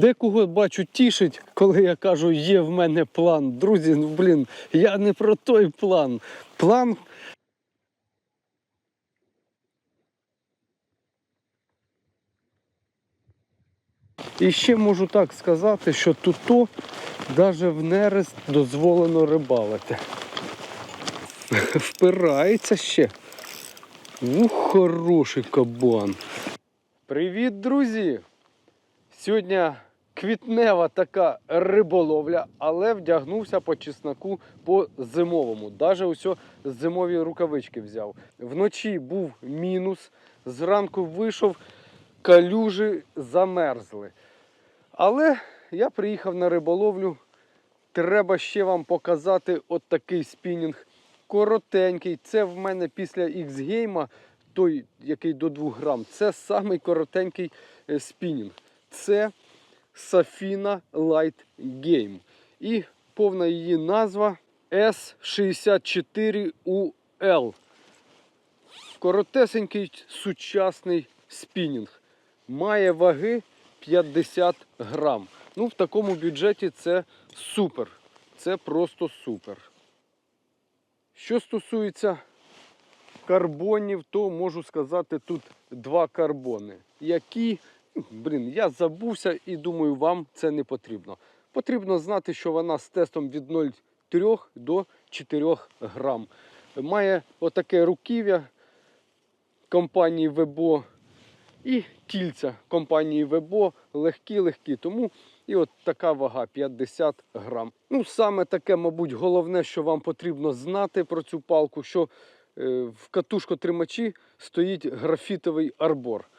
Декого бачу тішить, коли я кажу, є в мене план. Друзі, ну блін, я не про той план. План. І ще можу так сказати, що тут навіть в нерест дозволено рибалити. Впирається ще. Ух, хороший кабан. Привіт, друзі! Сьогодні квітнева така риболовля, але вдягнувся по чесноку по зимовому. Даже ось зимові рукавички взяв. Вночі був мінус, зранку вийшов, калюжі замерзли. Але я приїхав на риболовлю. Треба ще вам показати от такий спінінг. Коротенький. Це в мене після X-гейма, той, який до 2 грам. Це самий коротенький е, спінінг. Це Safina Light Game. І повна її назва S64UL. Коротесенький сучасний спінінг. Має ваги 50 грам. Ну, в такому бюджеті це супер. Це просто супер. Що стосується карбонів, то можу сказати тут два карбони, які, блін, я забувся і думаю, вам це не потрібно. Потрібно знати, що вона з тестом від 0,3 до 4 грам. Має отаке руків'я компанії Вебо і кільця компанії Вебо легкі-легкі. Тому і от така вага 50 грам. Ну, саме таке, мабуть, головне, що вам потрібно знати про цю палку, що е, в катушкотримачі стоїть графітовий арбор.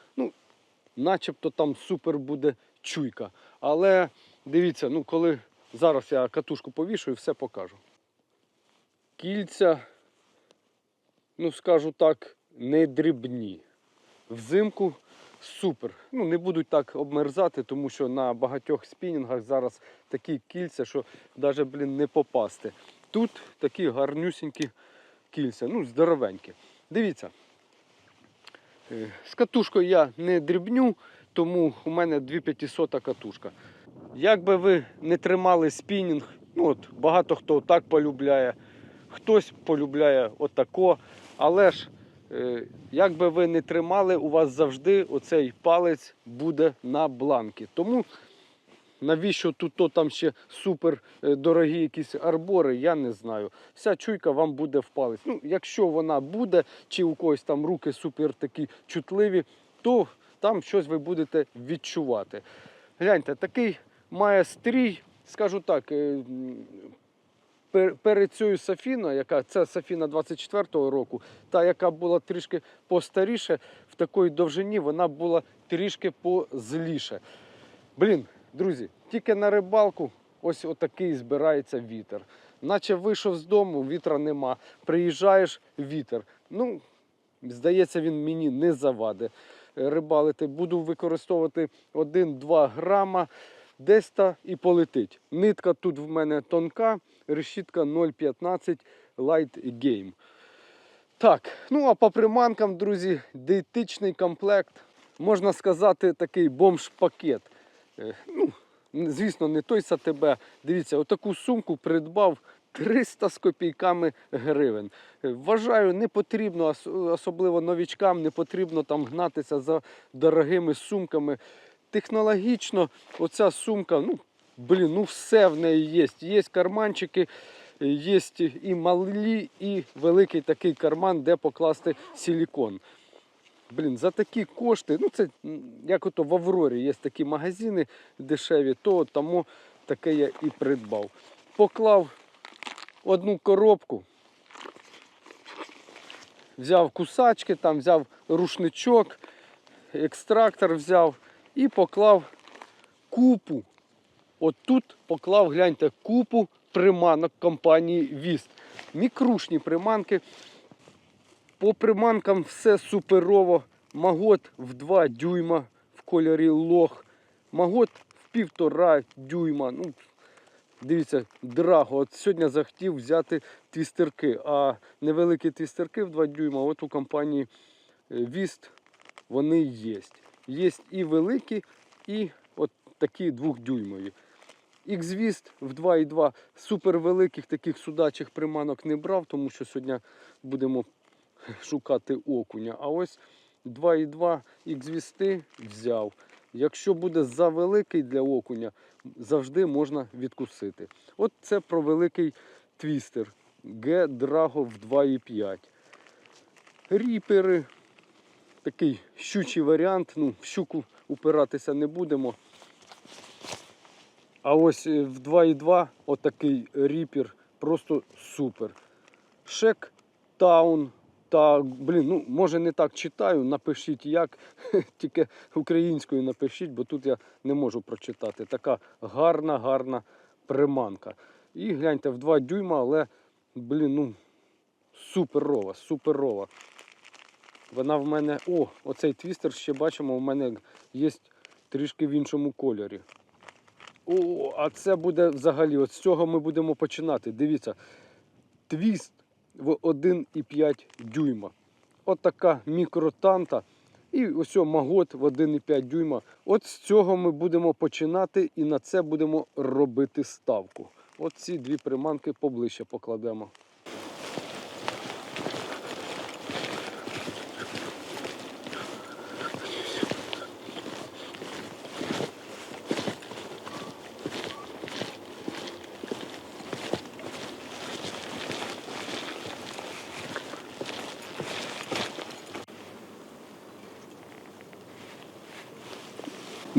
Начебто там супер буде чуйка. Але дивіться, ну коли зараз я катушку повішую, все покажу. Кільця, ну скажу так, не дрібні. Взимку супер. Ну, не будуть так обмерзати, тому що на багатьох спінінгах зараз такі кільця, що навіть блін, не попасти. Тут такі гарнюсінькі кільця, ну, здоровенькі. Дивіться, з катушкою я не дрібню, тому у мене 2500 катушка. Як би ви не тримали спінінг, ну от багато хто так полюбляє, хтось полюбляє отако, але ж е, як би ви не тримали, у вас завжди оцей палець буде на бланки. Тому навіщо тут там ще супер е, дорогі якісь арбори, я не знаю. Вся чуйка вам буде в палець. Ну, якщо вона буде, чи у когось там руки супер такі чутливі, то там щось ви будете відчувати. Гляньте, такий має стрій, скажу так. е, Перед цією Сафіна, яка це Сафіна 24-го року, та яка була трішки постаріше, в такої довжині вона була трішки позліше. Блін, друзі, тільки на рибалку ось отакий збирається вітер. Наче вийшов з дому, вітра нема. Приїжджаєш вітер. Ну, здається, він мені не завадить рибалити. Буду використовувати 1-2 грама. Десь та і полетить. Нитка тут в мене тонка, решітка 0,15 Light Game. Так, ну а по приманкам, друзі, диетичний комплект. Можна сказати, такий бомж-пакет. Е, Ну, звісно, не той САТБ. Дивіться, отаку сумку придбав 300 з копійками гривень. Е, Вважаю, не потрібно, особливо новічкам, не потрібно там гнатися за дорогими сумками. Технологічно оця сумка, ну, блін, ну все в неї є. Є карманчики, є і малі, і великий такий карман, де покласти силікон. Блін, за такі кошти, ну це як ото в Аврорі є такі магазини дешеві, то тому таке я і придбав. Поклав одну коробку, взяв кусачки, там взяв рушничок, екстрактор взяв і поклав купу. От тут поклав, гляньте, купу приманок компанії Віст. Мікрушні приманки. По приманкам все суперово. Магот в 2 дюйма в кольорі лох. Магот в півтора дюйма. Ну, дивіться, драго. От сьогодні захотів взяти твістерки. А невеликі твістерки в 2 дюйма, от у компанії е, Віст вони є. Є і великі, і от такі двохдюймові. Ікзвіст в 2,2 супер великих таких судачих приманок не брав, тому що сьогодні будемо шукати окуня. А ось 2,2 ікзвісти взяв. Якщо буде завеликий для окуня, завжди можна відкусити. От це про великий твістер G-Drago в 2,5. Ріпери. Такий щучий варіант. Ну, в щуку упиратися не будемо. А ось е, в 2,2 отакий ріпер просто супер. Шек Таун. Та, блін, ну може не так читаю, напишіть як, тільки українською напишіть, бо тут я не можу прочитати. Така гарна, гарна приманка. І гляньте, в 2 дюйма, але, блін, ну, суперова, суперова. Вона в мене. О, оцей твістер ще бачимо, в мене є трішки в іншому кольорі. О, а це буде взагалі, от з цього ми будемо починати. Дивіться, твіст в 1,5 дюйма. От така мікротанта. І ось магот в 1,5 дюйма. От з цього ми будемо починати і на це будемо робити ставку. От ці дві приманки поближче покладемо.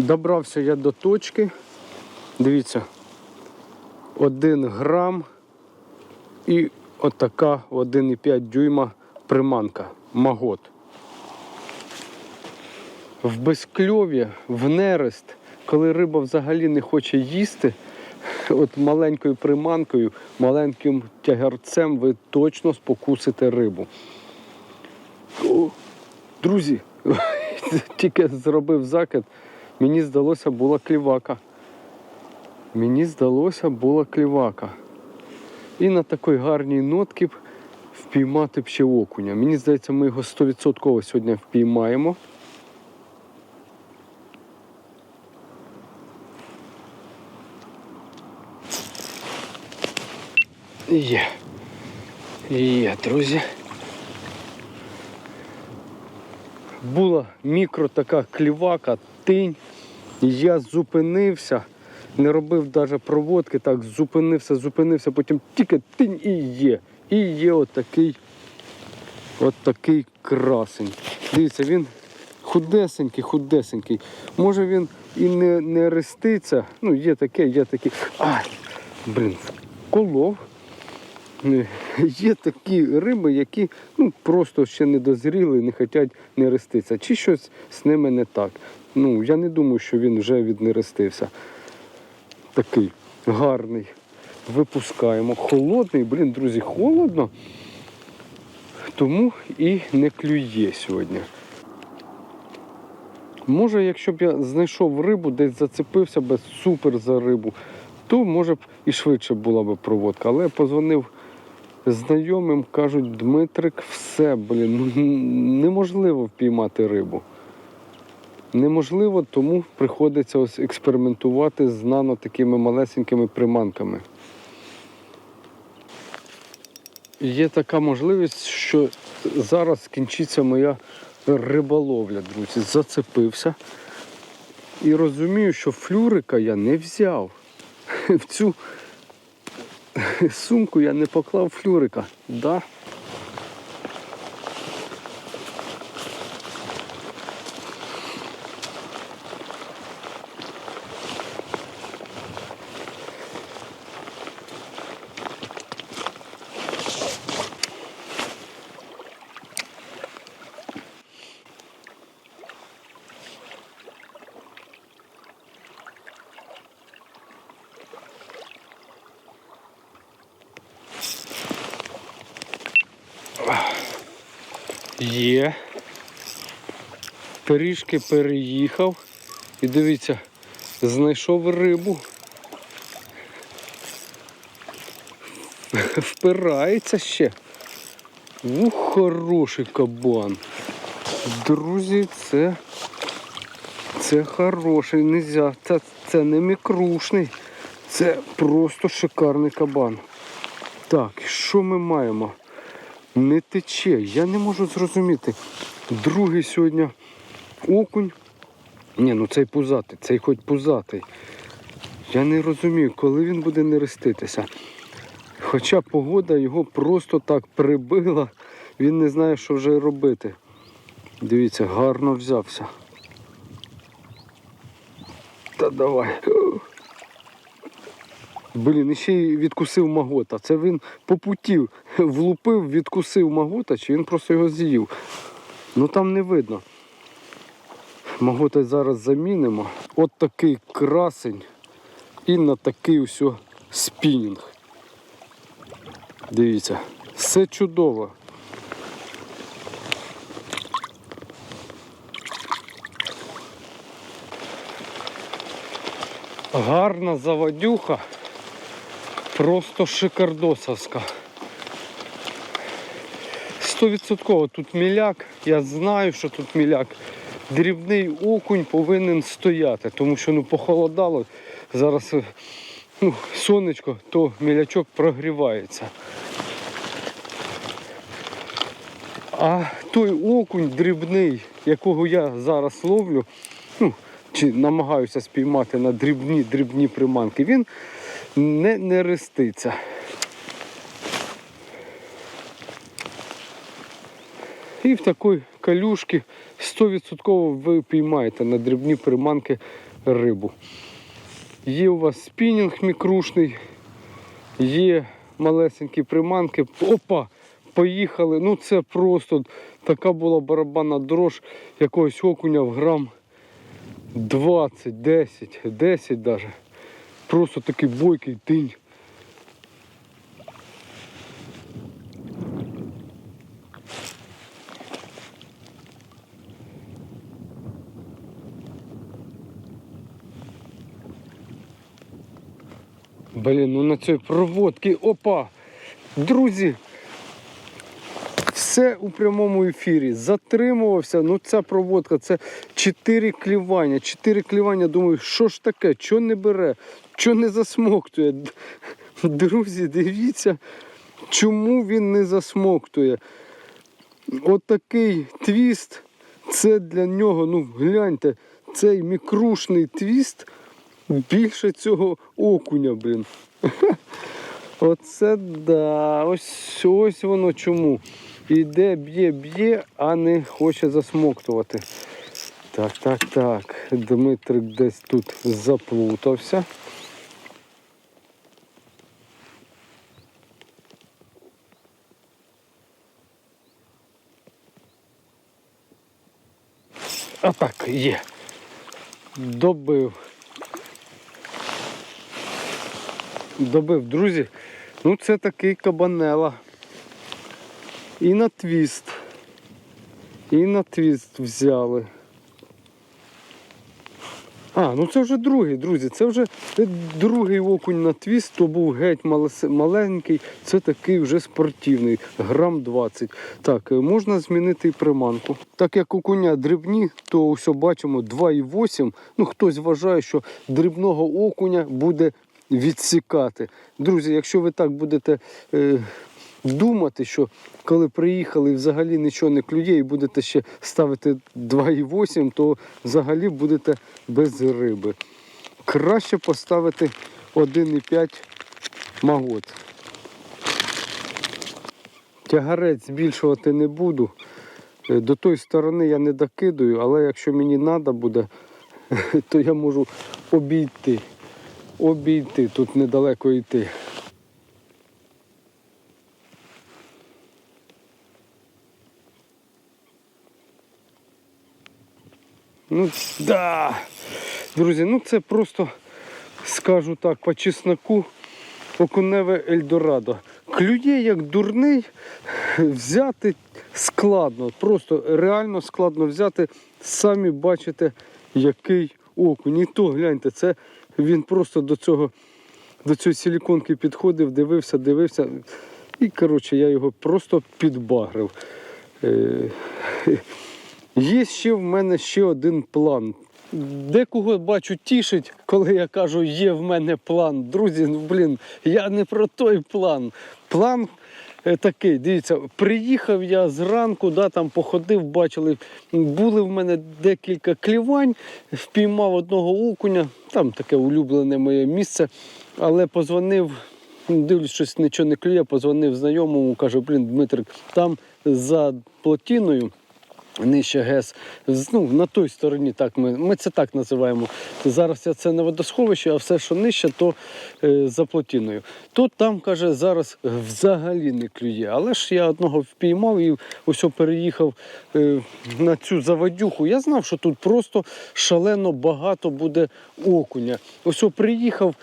Добрався я до точки. Дивіться, 1 грам і отака 1,5 дюйма приманка. Магот. В безкльові, в нерест, коли риба взагалі не хоче їсти, от маленькою приманкою, маленьким тягарцем ви точно спокусите рибу. О, друзі, тільки зробив закид, мені здалося була клівака. Мені здалося була клівака. І на такій гарній нотці впіймати б ще окуня. Мені здається, ми його 100% сьогодні впіймаємо. Є. Є, друзі. Була мікро така клівака, тинь. Я зупинився, не робив навіть проводки, так зупинився, зупинився, потім тільки тинь і є. І є отакий, отакий красень. Дивіться, він худесенький, худесенький. Може він і не, не реститься. Ну, є таке, є таке. Ай, блін, колов. Е, Є такі риби, які ну, просто ще не дозріли, не хочуть нереститися. Чи щось з ними не так. Ну, я не думаю, що він вже віднерестився. Такий гарний. Випускаємо. Холодний, блін, друзі, холодно. Тому і не клює сьогодні. Може, якщо б я знайшов рибу, десь зацепився би супер за рибу, то може б і швидше була б проводка. Але я позвонив знайомим, кажуть, Дмитрик, все, блін, ну, неможливо впіймати рибу. Неможливо, тому приходиться ось експериментувати з нано такими малесенькими приманками. Є така можливість, що зараз скінчиться моя риболовля, друзі. Зацепився. І розумію, що флюрика я не взяв. В цю сумку я не поклав флюрика. Да? Є. Трішки переїхав. І дивіться, знайшов рибу. Впирається ще. Ух, хороший кабан. Друзі, це, це хороший. Нельзя. Це, це не мікрушний. Це просто шикарний кабан. Так, що ми маємо? Не тече. Я не можу зрозуміти. Другий сьогодні окунь. Ні, ну цей пузатий, цей хоч пузатий. Я не розумію, коли він буде нереститися. Хоча погода його просто так прибила, він не знає, що вже робити. Дивіться, гарно взявся. Та давай. Блін, і ще й відкусив магота. Це він по путі влупив, відкусив магота, чи він просто його з'їв. Ну там не видно. Магота зараз замінимо. От такий красень і на такий ось спінінг. Дивіться, все чудово. Гарна заводюха, просто шикардосовська. Стовідсотково тут міляк, я знаю, що тут міляк. Дрібний окунь повинен стояти, тому що ну похолодало. Зараз е, ну, сонечко, то мілячок прогрівається. А той окунь дрібний, якого я зараз ловлю, ну, чи намагаюся спіймати на дрібні дрібні приманки, він не нереститься. І в такій калюшці 100% ви піймаєте на дрібні приманки рибу. Є у вас спінінг мікрушний, є малесенькі приманки. Опа! Поїхали. Ну це просто така була барабанна дрож якогось окуня в грам 20, 10, 10 даже. Просто такий бойкий тинь. Блін, ну на цій проводці. Опа! Друзі! Все у прямому ефірі. Затримувався. Ну ця проводка, це 4 клівання. 4 клівання. Думаю, що ж таке? Що не бере? Що не засмоктує? Друзі, дивіться, чому він не засмоктує. Отакий твіст. Це для нього, ну гляньте, цей мікрушний твіст більше цього окуня, блін. Оце да. Ось ось воно чому. Іде, б'є, б'є, а не хоче засмоктувати. Так, так, так. Дмитрик десь тут заплутався. А так, є. Добив. Добив, друзі. Ну це такий кабанела. І на твіст. І на твіст взяли. А, ну це вже другий, друзі. Це вже другий окунь на твіст, то був геть маленький, це такий вже спортивний, грам 20. Так, е, можна змінити і приманку. Так як окуня дрібні, то все бачимо 2,8. Ну, хтось вважає, що дрібного окуня буде відсікати. Друзі, якщо ви так будете е, думати, що коли приїхали взагалі нічого не клює, і будете ще ставити 2,8, то взагалі будете без риби. Краще поставити 1,5 магот. Тягарець збільшувати не буду. Е, До тої сторони я не докидаю, але якщо мені треба буде, то я можу обійти. Обійти, тут недалеко йти. Ну, да. Друзі, ну це просто, скажу так, по чесноку окуневе Ельдорадо. Клює як дурний, взяти складно, просто реально складно взяти. Самі бачите, який окунь. І то гляньте, це він просто до цього, до цієї силіконки підходив, дивився, дивився. І коротше, я його просто підбагрив. Є ще в мене ще один план. Декого бачу тішить, коли я кажу, є в мене план. Друзі, ну блін, я не про той план. План е, такий, дивіться, приїхав я зранку, да, там походив, бачили, були в мене декілька клівань, впіймав одного окуня, там таке улюблене моє місце, але позвонив. Дивлюсь, щось нічого не клює, позвонив знайомому, каже, блін, Дмитрик, там за плотіною нижче ГЕС, ну, на той стороні, так ми, ми це так називаємо. Зараз я це не водосховище, а все, що нижче, то е, за плотіною. То там, каже, зараз взагалі не клює. Але ж я одного впіймав і ось переїхав е, на цю заводюху. Я знав, що тут просто шалено багато буде окуня. Ось приїхав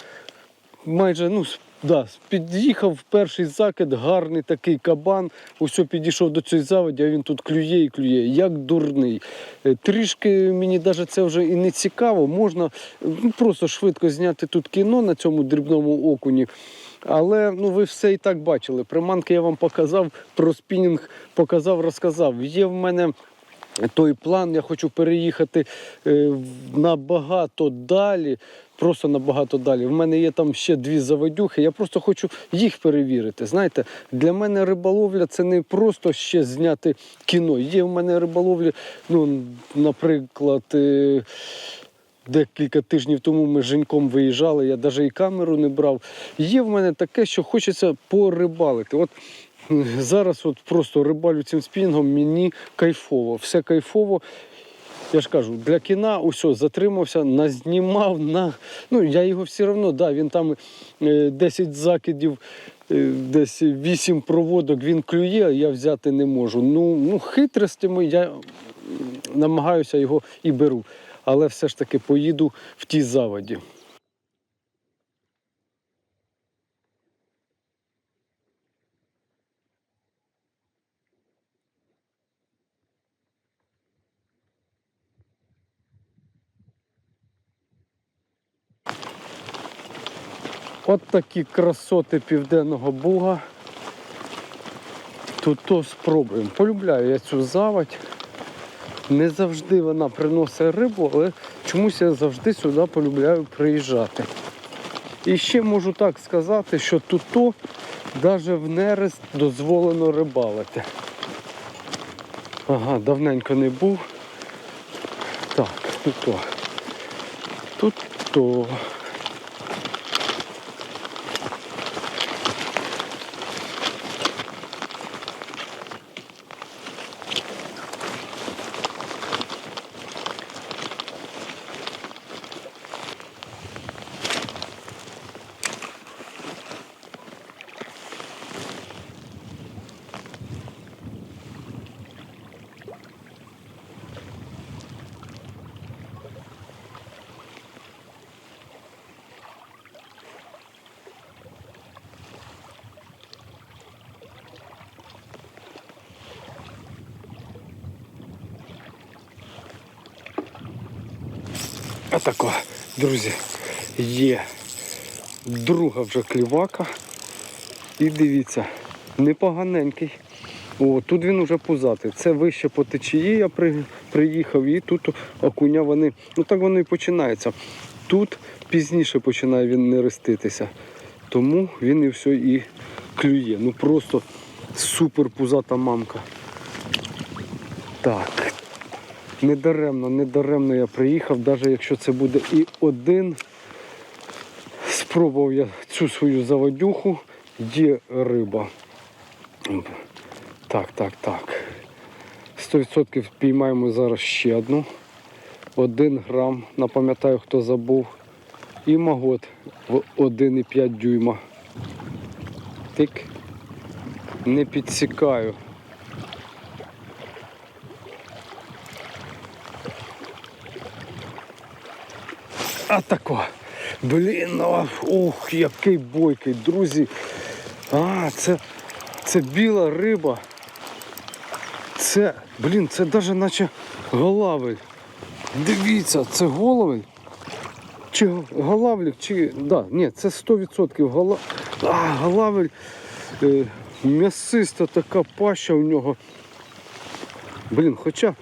майже ну. Да, під'їхав перший закид, гарний такий кабан. Ось підійшов до цієї заводі, а він тут клює і клює, як дурний. Е, Трішки мені навіть це вже і не цікаво. Можна ну, просто швидко зняти тут кіно на цьому дрібному окуні. Але ну ви все і так бачили. Приманки я вам показав, про спінінг показав, розказав. Є в мене той план, я хочу переїхати е, набагато далі. Просто набагато далі. В мене є там ще дві заводюхи. Я просто хочу їх перевірити. Знаєте, для мене риболовля це не просто ще зняти кіно. Є в мене риболовлі, ну, наприклад. е, Декілька тижнів тому ми з Женьком виїжджали, я навіть і камеру не брав. Є в мене таке, що хочеться порибалити. От зараз от просто рибалю цим спінгом, мені кайфово, все кайфово. Я ж кажу, для кіна усе, затримався, назнімав на. Ну, я його все одно, да, він там е, 10 закидів, е, десь 8 проводок він клює, я взяти не можу. Ну, ну хитростями я намагаюся його і беру. Але все ж таки поїду в тій заводі. От такі красоти Південного Буга. Тут то спробуємо. Полюбляю я цю заводь. Не завжди вона приносить рибу, але чомусь я завжди сюди полюбляю приїжджати. І ще можу так сказати, що тут то навіть в нерест дозволено рибалити. Ага, давненько не був. Так, тут то. Тут то. Отако, друзі, є друга вже клівака. І дивіться, непоганенький. О, тут він уже пузатий. Це вище по течії я при, приїхав і тут окуня вони. Ну так воно і починається. Тут пізніше починає він нереститися. Тому він і все і клює. Ну просто супер пузата мамка. Так, Недаремно, недаремно я приїхав, навіть якщо це буде і один. Спробував я цю свою заводюху, є риба. Так, так, так. 100% піймаємо зараз ще одну. Один грам, напам'ятаю, хто забув. І магот в 1,5 дюйма. Тик. Не підсікаю. А тако. Блін, ну, ух, який бойкий, друзі. А, це, це біла риба. Це, блін, це навіть наче голавель. Дивіться, це головель. Чи голавлік, чи. Да, ні, це 100% гола... А, голавель. Е, м'ясиста така паща у нього. Блін, хоча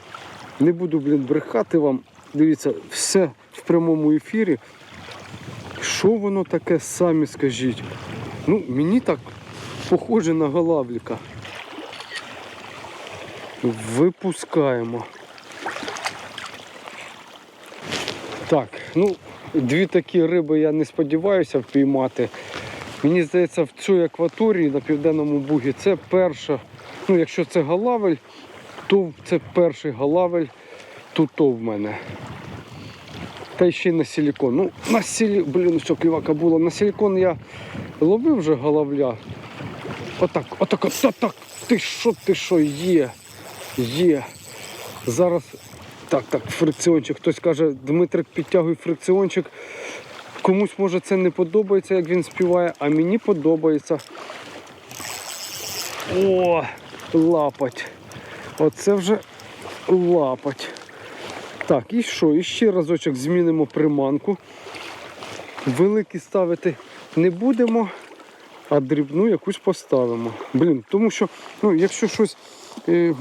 не буду, блін, брехати вам. дивіться, все прямому ефірі. Що воно таке, самі скажіть. Ну, мені так похоже на голавліка. Випускаємо. Так, ну, дві такі риби я не сподіваюся впіймати. Мені здається, в цій акваторії на південному бугі це перша. Ну, якщо це галавель, то це перший галавель тут в мене. Та ще й на силікон. Ну, на силі... Блін, що клівака було. На силікон я ловив вже галавля. Отак, отак, отак. Ти що, ти що, є? Є. Зараз. Так, так, фрикціончик. Хтось каже, Дмитрик підтягуй фрикціончик. Комусь може це не подобається, як він співає, а мені подобається. О, лапать. Оце вже лапать. Так, і що? І ще разочок змінимо приманку. Великі ставити не будемо, а дрібну якусь поставимо. Блін, тому що, ну, якщо щось е,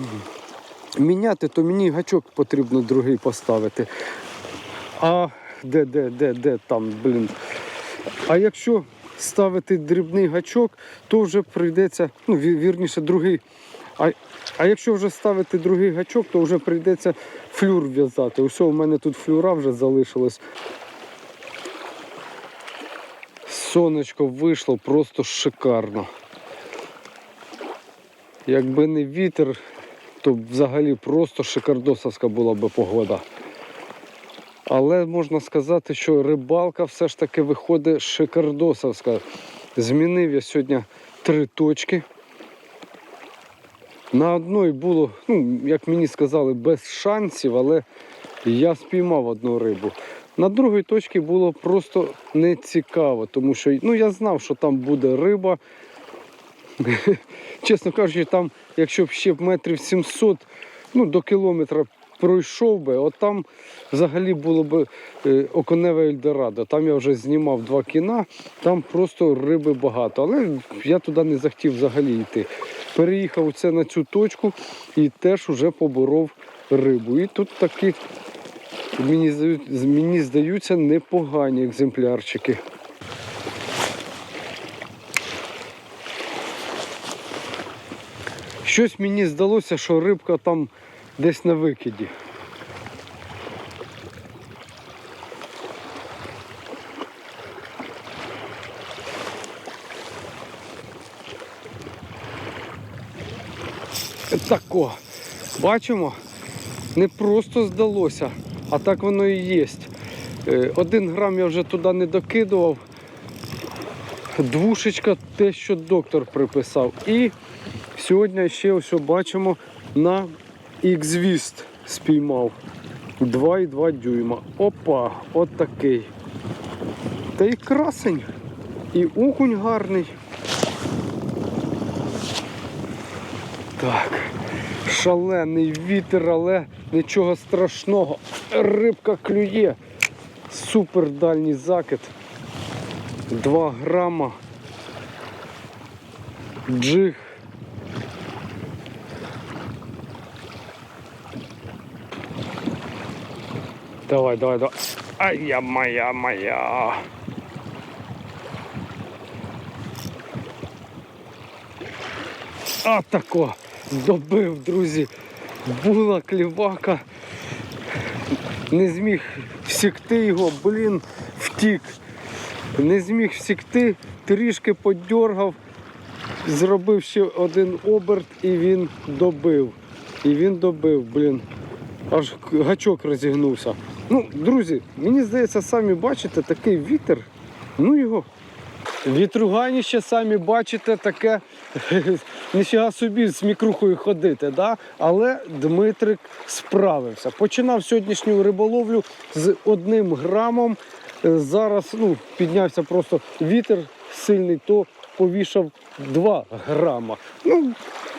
міняти, то мені гачок потрібно другий поставити. А де, де, де, де там, блін. А якщо ставити дрібний гачок, то вже прийдеться, ну, вірніше, другий. А, а якщо вже ставити другий гачок, то вже прийдеться флюр в'язати. Усе, у мене тут флюра вже залишилось. Сонечко вийшло просто шикарно. Якби не вітер, то взагалі просто шикардосовська була б погода. Але можна сказати, що рибалка все ж таки виходить шикардосовська. Змінив я сьогодні три точки. На одної було, ну, як мені сказали, без шансів, але я спіймав одну рибу. На другій точці було просто нецікаво, тому що ну, я знав, що там буде риба. Чесно кажучи, там, якщо б ще метрів 700, ну, до кілометра пройшов би, от там взагалі було б е, оконеве Ельдорадо. Там я вже знімав два кіна, там просто риби багато. Але я туди не захотів взагалі йти. Переїхав це на цю точку і теж вже поборов рибу. І тут такі, мені, мені здаються, непогані екземплярчики. Щось мені здалося, що рибка там десь на викиді. Тако. Бачимо, не просто здалося, а так воно і є. Е, Один грам я вже туди не докидував. Двушечка те, що доктор приписав. І сьогодні ще ось бачимо на X-Vist спіймав. 2,2 дюйма. Опа, от такий. Та і красень, і окунь гарний. Так, шалений вітер, але нічого страшного. Рибка клює. Супер дальній закид. 2 грама. Джиг. Давай, давай, давай. Ай я моя моя. А тако добив, друзі. Була клівака. Не зміг всікти його, блін, втік. Не зміг всікти, трішки подьоргав, зробив ще один оберт і він добив. І він добив, блін. Аж гачок розігнувся. Ну, друзі, мені здається, самі бачите, такий вітер. Ну його. Вітруганіще самі бачите, таке ніфіга собі з мікрухою ходити, да? але Дмитрик справився. Починав сьогоднішню риболовлю з одним грамом. Е, Зараз ну, піднявся просто вітер сильний, то повішав 2 грама. Ну,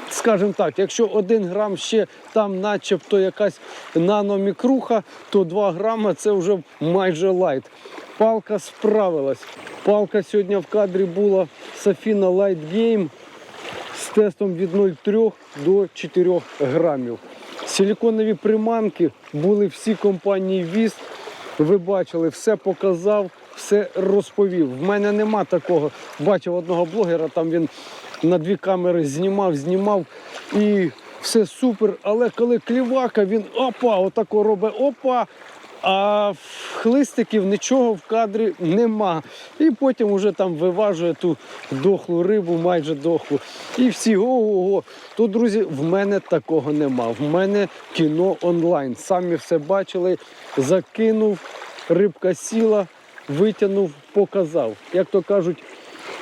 скажімо так, якщо 1 грам ще там начебто якась наномікруха, то 2 грама це вже майже лайт. Палка справилась. Палка сьогодні в кадрі була Safina Light Game з тестом від 0,3 до 4 грамів. Силіконові приманки були всі компанії ВІЗ. Ви бачили, все показав, все розповів. В мене нема такого. Бачив одного блогера, там він на дві камери знімав, знімав і все супер. Але коли клівака, він опа, отако робить опа. А хлистиків нічого в кадрі нема. І потім вже там виважує ту дохлу рибу, майже дохлу. І всі ого-го. То, друзі, в мене такого нема. В мене кіно онлайн. Самі все бачили, закинув, рибка сіла, витягнув, показав. Як то кажуть,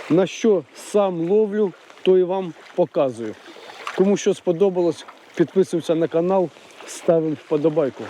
на що сам ловлю, то і вам показую. Кому що сподобалось, підписуємося на канал, ставимо вподобайку.